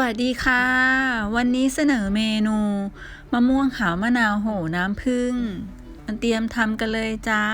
วัสดีค่ะ วันนี้เสนอเมนูมะม่วงขาวมะนาวโหน้ำผึ้งมาเตรียมทำกันเลยจ้า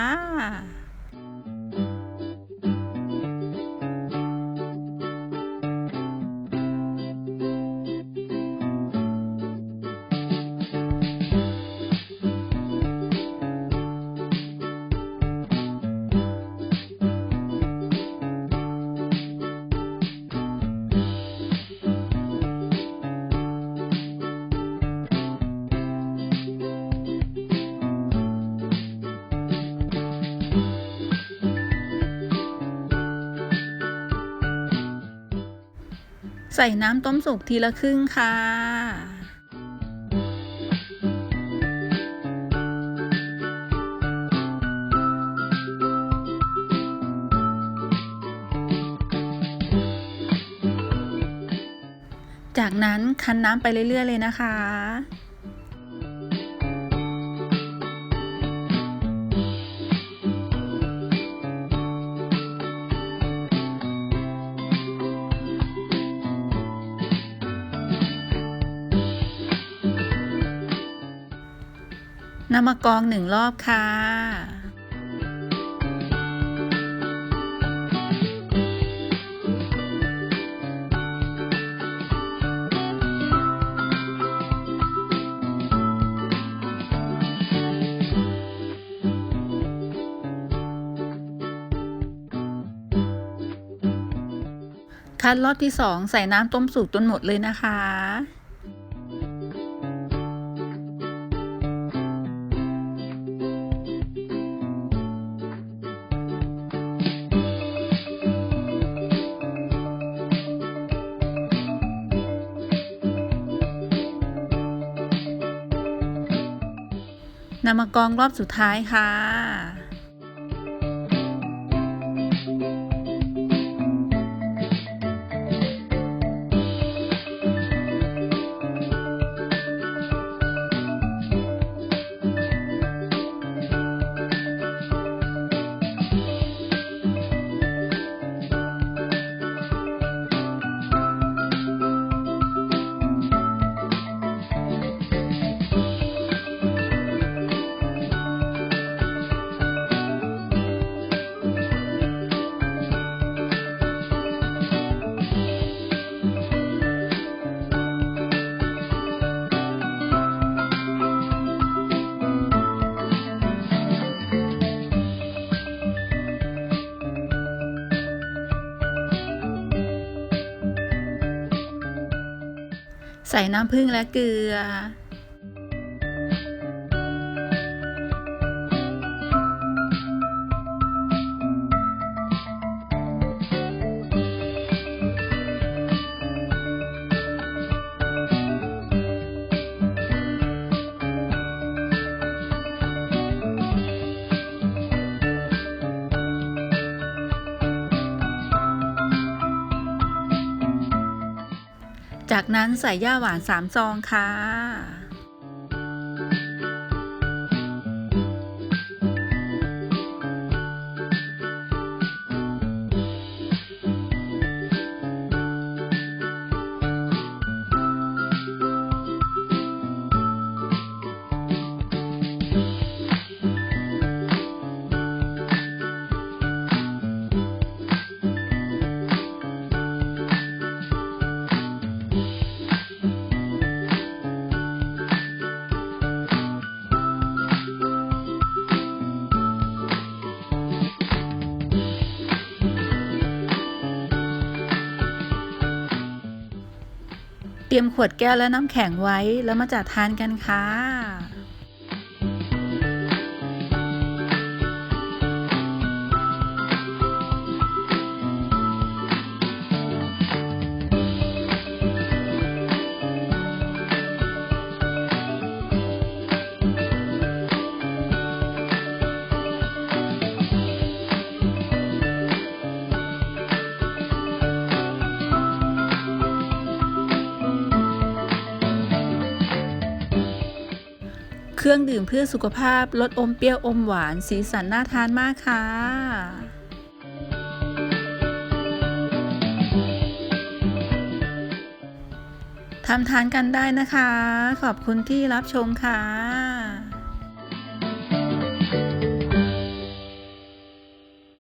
ส่น้ำต้มสุกทีละครึ่งค่ะจากนั้นคั้นน้ำไปเรื่อย ๆ เลยนะคะ นำมากรองหนึ่งรอบค่ะคั้นรอบที่สองใส่น้ำต้มสุกจนหมดเลยนะคะ นำมากรองรอบสุดท้ายค่ะ ใส่น้ำผึ้งและเกลือ จากนั้นใส่ย่าหวานสามซองค่ะ เตรียมขวดแก้วและน้ำแข็งไว้แล้วมาจัดทานกันค่ะ เครื่องดื่มเพื่อสุขภาพลดอมเปรี้ยวอมหวาน สีสันน่าทานมากค่ะทำทานกันได้นะคะ ขอบคุณที่รับชมค่ะ